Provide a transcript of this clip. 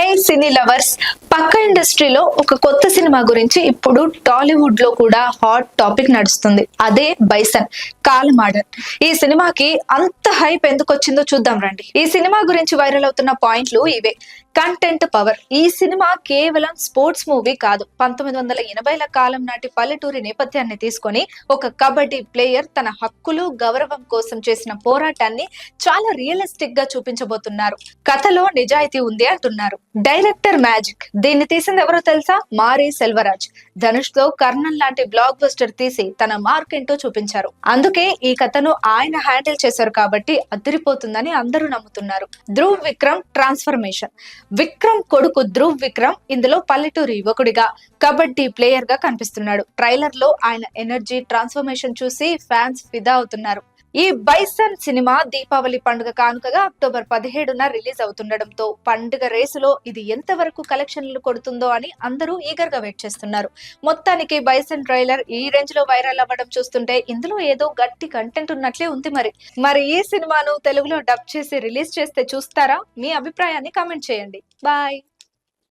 Hey cine lovers పక్క ఇండస్ట్రీలో ఒక కొత్త సినిమా గురించి ఇప్పుడు టాలీవుడ్లో కూడా హాట్ టాపిక్ నడుస్తుంది. అదే బైసన్ కాలమాడన్. ఈ సినిమాకి అంత హైప్ ఎందుకు వచ్చిందో చూద్దాం రండి. ఈ సినిమా గురించి వైరల్ అవుతున్న పాయింట్లు ఇవే. Content power. ఈ సినిమా కేవలం స్పోర్ట్స్ మూవీ కాదు. పంతొమ్మిది వందల ఎనభైల కాలం నాటి పల్లెటూరి నేపథ్యాన్ని తీసుకొని ఒక కబడ్డీ ప్లేయర్ తన హక్కులు గౌరవం కోసం చేసిన పోరాటాన్ని చాలా రియలిస్టిక్గా చూపించబోతున్నారు. కథలో నిజాయితీ ఉంది అంటున్నారు. Director magic. దీన్ని తీసింది ఎవరో తెలుసా? మారి సెల్వరాజ్. ధనుష్తో కర్ణన్ లాంటి బ్లాక్ బస్టర్ తీసి తన మార్క్ ఏంటో చూపించారు. అందుకే ఈ కథను ఆయన హ్యాండిల్ చేశారు కాబట్టి అదిరిపోతుందని అందరూ నమ్ముతున్నారు. ధ్రువ్ విక్రమ్ ట్రాన్స్ఫర్మేషన్ విక్రమ్ కొడుకు ధ్రువ్ విక్రమ్ ఇందులో పల్లెటూరు యువకుడిగా కబడ్డీ ప్లేయర్గా కనిపిస్తున్నాడు. ట్రైలర్లో ఆయన ఎనర్జీ ట్రాన్స్ఫర్మేషన్ చూసి ఫ్యాన్స్ ఫిదా అవుతున్నారు. ఈ బైసన్ సినిమా దీపావళి పండుగ కానుకగా అక్టోబర్ పదిహేడున రిలీజ్ అవుతుండడంతో పండుగ రేసులో ఇది ఎంతవరకు కలెక్షన్లు కొడుతుందో అని అందరూ ఈగర్గా వెయిట్ చేస్తున్నారు. మొత్తానికి బైసన్ ట్రైలర్ ఈ రేంజ్లో వైరల్ అవ్వడం చూస్తుంటే ఇందులో ఏదో గట్టి కంటెంట్ ఉన్నట్లే ఉంది మరి. మరి ఈ సినిమాను తెలుగులో డబ్ చేసి రిలీజ్ చేస్తే చూస్తారా? మీ అభిప్రాయాన్ని కామెంట్ చేయండి. బాయ్.